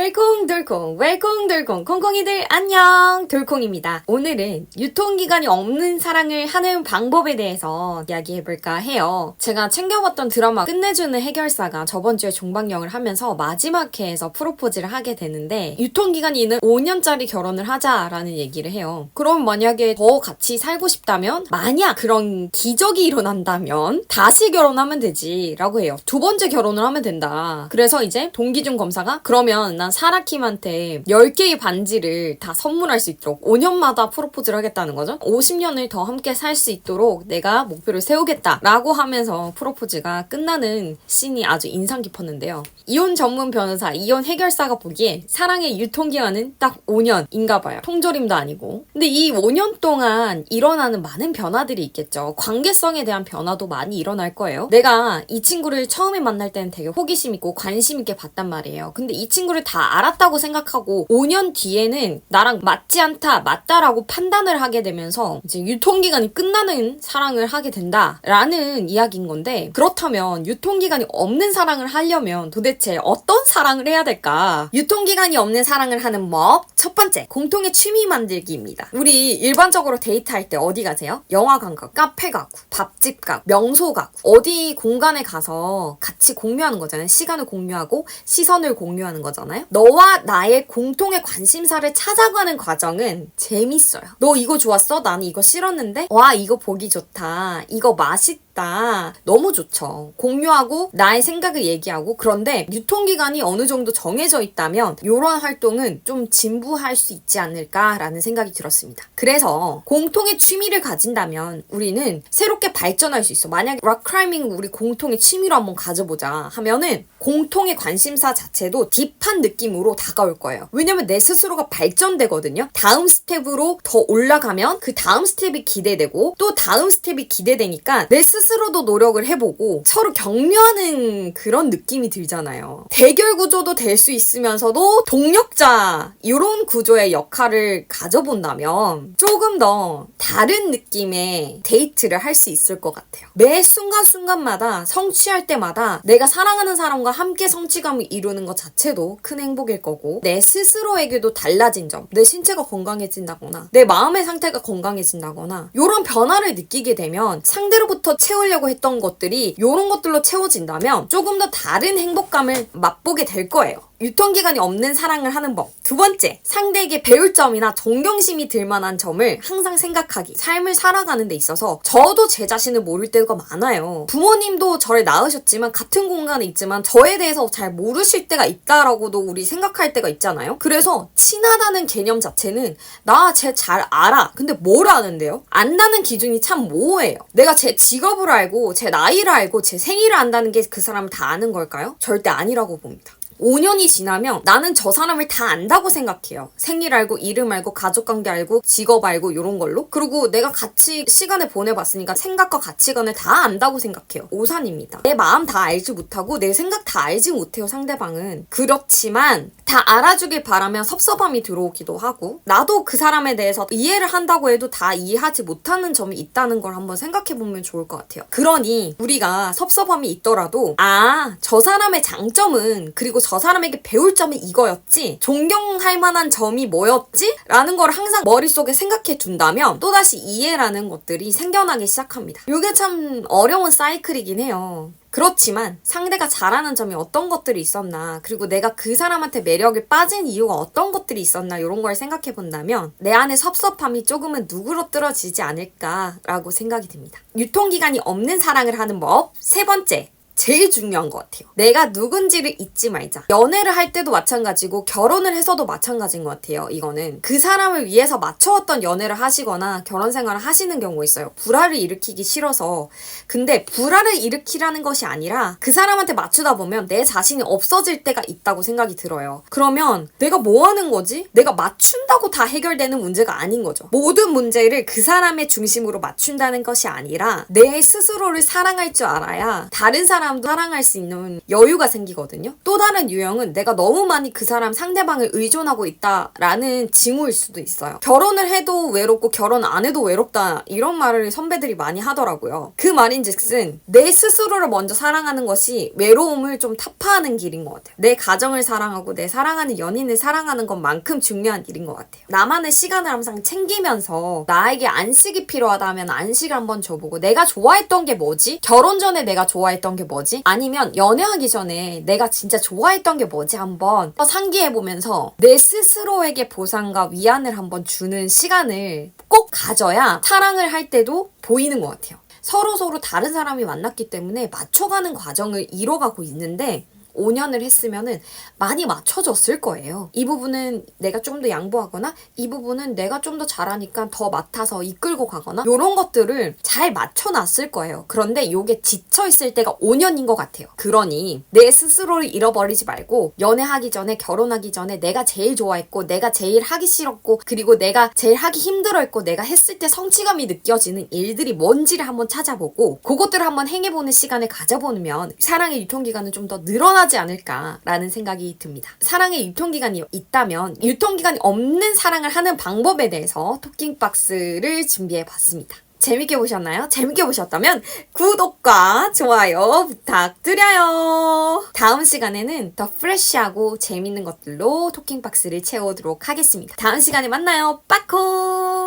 웰콩 돌콩 웰콩 돌콩 콩콩이들 안녕 돌콩입니다. 오늘은 유통기간이 없는 사랑을 하는 방법에 대해서 이야기해볼까 해요. 제가 챙겨봤던 드라마 끝내주는 해결사가 저번 주에 종방영을 하면서 마지막 회에서 프로포즈를 하게 되는데 유통기간이 있는 5년짜리 결혼을 하자라는 얘기를 해요. 그럼 만약에 더 같이 살고 싶다면 만약 그런 기적이 일어난다면 다시 결혼하면 되지 라고 해요. 두 번째 결혼을 하면 된다. 그래서 이제 동기중 검사가 그러면 난 사라킴한테 10개의 반지를 다 선물할 수 있도록 5년마다 프로포즈를 하겠다는 거죠. 50년을 더 함께 살 수 있도록 내가 목표를 세우겠다라고 하면서 프로포즈가 끝나는 씬이 아주 인상 깊었는데요. 이혼 전문 변호사, 이혼 해결사가 보기에 사랑의 유통기한은 딱 5년인가 봐요. 통조림도 아니고. 근데 이 5년 동안 일어나는 많은 변화들이 있겠죠. 관계성에 대한 변화도 많이 일어날 거예요. 내가 이 친구를 처음에 만날 때는 되게 호기심 있고 관심 있게 봤단 말이에요. 근데 이 친구를 다 알았다고 생각하고 5년 뒤에는 나랑 맞지 않다, 맞다라고 판단을 하게 되면서 이제 유통기간이 끝나는 사랑을 하게 된다라는 이야기인 건데 그렇다면 유통기간이 없는 사랑을 하려면 도대체 어떤 사랑을 해야 될까? 유통기간이 없는 사랑을 하는 법. 첫 번째, 공통의 취미 만들기입니다. 우리 일반적으로 데이트할 때 어디 가세요? 영화관 가고, 카페 가고, 밥집 가고, 명소 가고, 어디 공간에 가서 같이 공유하는 거잖아요. 시간을 공유하고, 시선을 공유하는 거잖아요. 너와 나의 공통의 관심사를 찾아가는 과정은 재밌어요. 너 이거 좋았어? 나는 이거 싫었는데? 와, 이거 보기 좋다. 이거 맛있다. 너무 좋죠. 공유하고 나의 생각을 얘기하고 그런데 유통기간이 어느 정도 정해져 있다면 이런 활동은 좀 진부할 수 있지 않을까라는 생각이 들었습니다. 그래서 공통의 취미를 가진다면 우리는 새롭게 발전할 수 있어. 만약에 락클라이밍 우리 공통의 취미로 한번 가져보자 하면은 공통의 관심사 자체도 딥한 느낌으로 다가올 거예요. 왜냐면 내 스스로가 발전되거든요. 다음 스텝으로 더 올라가면 그 다음 스텝이 기대되고 또 다음 스텝이 기대되니까 내 스스로도 노력을 해보고 서로 격려하는 그런 느낌이 들잖아요. 대결 구조도 될 수 있으면서도 동력자 이런 구조의 역할을 가져본다면 조금 더 다른 느낌의 데이트를 할 수 있을 것 같아요. 매 순간순간마다 성취할 때마다 내가 사랑하는 사람과 함께 성취감을 이루는 것 자체도 큰 행복일 거고 내 스스로에게도 달라진 점, 내 신체가 건강해진다거나 내 마음의 상태가 건강해진다거나 이런 변화를 느끼게 되면 상대로부터 채우려고 했던 것들이 이런 것들로 채워진다면 조금 더 다른 행복감을 맛보게 될 거예요. 유통기간이 없는 사랑을 하는 법. 두 번째, 상대에게 배울 점이나 존경심이 들 만한 점을 항상 생각하기. 삶을 살아가는 데 있어서 저도 제 자신을 모를 때가 많아요. 부모님도 저를 낳으셨지만 같은 공간에 있지만 저에 대해서 잘 모르실 때가 있다라고도 우리 생각할 때가 있잖아요. 그래서 친하다는 개념 자체는 나 쟤 잘 알아. 근데 뭘 아는데요? 안다는 기준이 참 모호해요. 내가 제 직업을 알고 제 나이를 알고 제 생일을 안다는 게 그 사람을 다 아는 걸까요? 절대 아니라고 봅니다. 5년이 지나면 나는 저 사람을 다 안다고 생각해요. 생일 알고, 이름 알고, 가족 관계 알고, 직업 알고, 이런 걸로. 그리고 내가 같이 시간을 보내봤으니까 생각과 가치관을 다 안다고 생각해요. 오산입니다. 내 마음 다 알지 못하고, 내 생각 다 알지 못해요, 상대방은. 그렇지만, 다 알아주길 바라면 섭섭함이 들어오기도 하고, 나도 그 사람에 대해서 이해를 한다고 해도 다 이해하지 못하는 점이 있다는 걸 한번 생각해보면 좋을 것 같아요. 그러니, 우리가 섭섭함이 있더라도, 아, 저 사람의 장점은, 그리고 저 사람에게 배울 점이 이거였지? 존경할 만한 점이 뭐였지? 라는 걸 항상 머릿속에 생각해 둔다면 또다시 이해라는 것들이 생겨나기 시작합니다. 이게 참 어려운 사이클이긴 해요. 그렇지만 상대가 잘하는 점이 어떤 것들이 있었나 그리고 내가 그 사람한테 매력에 빠진 이유가 어떤 것들이 있었나 이런 걸 생각해 본다면 내 안의 섭섭함이 조금은 누그러뜨려지지 않을까라고 생각이 듭니다. 유통기간이 없는 사랑을 하는 법 세 번째 제일 중요한 것 같아요. 내가 누군지를 잊지 말자. 연애를 할 때도 마찬가지고 결혼을 해서도 마찬가지인 것 같아요. 이거는 그 사람을 위해서 맞춰왔던 연애를 하시거나 결혼 생활을 하시는 경우가 있어요. 불화를 일으키기 싫어서. 근데 불화를 일으키라는 것이 아니라 그 사람한테 맞추다 보면 내 자신이 없어질 때가 있다고 생각이 들어요. 그러면 내가 뭐 하는 거지? 내가 맞춘다고 다 해결되는 문제가 아닌 거죠. 모든 문제를 그 사람의 중심으로 맞춘다는 것이 아니라 내 스스로를 사랑할 줄 알아야 다른 사람 사람도 사랑할 수 있는 여유가 생기거든요. 또 다른 유형은 내가 너무 많이 그 사람 상대방을 의존하고 있다라는 징후일 수도 있어요. 결혼을 해도 외롭고 결혼 안 해도 외롭다 이런 말을 선배들이 많이 하더라고요. 그 말인즉슨 내 스스로를 먼저 사랑하는 것이 외로움을 좀 타파하는 길인 것 같아요. 내 가정을 사랑하고 내 사랑하는 연인을 사랑하는 것만큼 중요한 일인 것 같아요. 나만의 시간을 항상 챙기면서 나에게 안식이 필요하다면 안식을 한번 줘보고 내가 좋아했던 게 뭐지? 결혼 전에 내가 좋아했던 게 뭐지? 아니면 연애하기 전에 내가 진짜 좋아했던 게 뭐지? 한번 상기해보면서 내 스스로에게 보상과 위안을 한번 주는 시간을 꼭 가져야 사랑을 할 때도 보이는 것 같아요. 서로 서로 다른 사람이 만났기 때문에 맞춰가는 과정을 이뤄가고 있는데 5년을 했으면은 많이 맞춰졌을 거예요. 이 부분은 내가 좀 더 양보하거나 이 부분은 내가 좀 더 잘하니까 더 맡아서 이끌고 가거나 이런 것들을 잘 맞춰놨을 거예요. 그런데 이게 지쳐 있을 때가 5년인 것 같아요. 그러니 내 스스로를 잃어버리지 말고 연애하기 전에 결혼하기 전에 내가 제일 좋아했고 내가 제일 하기 싫었고 그리고 내가 제일 하기 힘들어했고 내가 했을 때 성취감이 느껴지는 일들이 뭔지를 한번 찾아보고 그것들을 한번 행해보는 시간을 가져보면 사랑의 유통기간은 좀 더 늘어나 지 않을까라는 생각이 듭니다. 사랑의 유통기간이 있다면 유통기간이 없는 사랑을 하는 방법에 대해서 토킹박스를 준비해 봤습니다. 재밌게 보셨나요? 재밌게 보셨다면 구독과 좋아요 부탁드려요. 다음 시간에는 더 프레쉬하고 재밌는 것들로 토킹박스를 채우도록 하겠습니다. 다음 시간에 만나요. 빠코!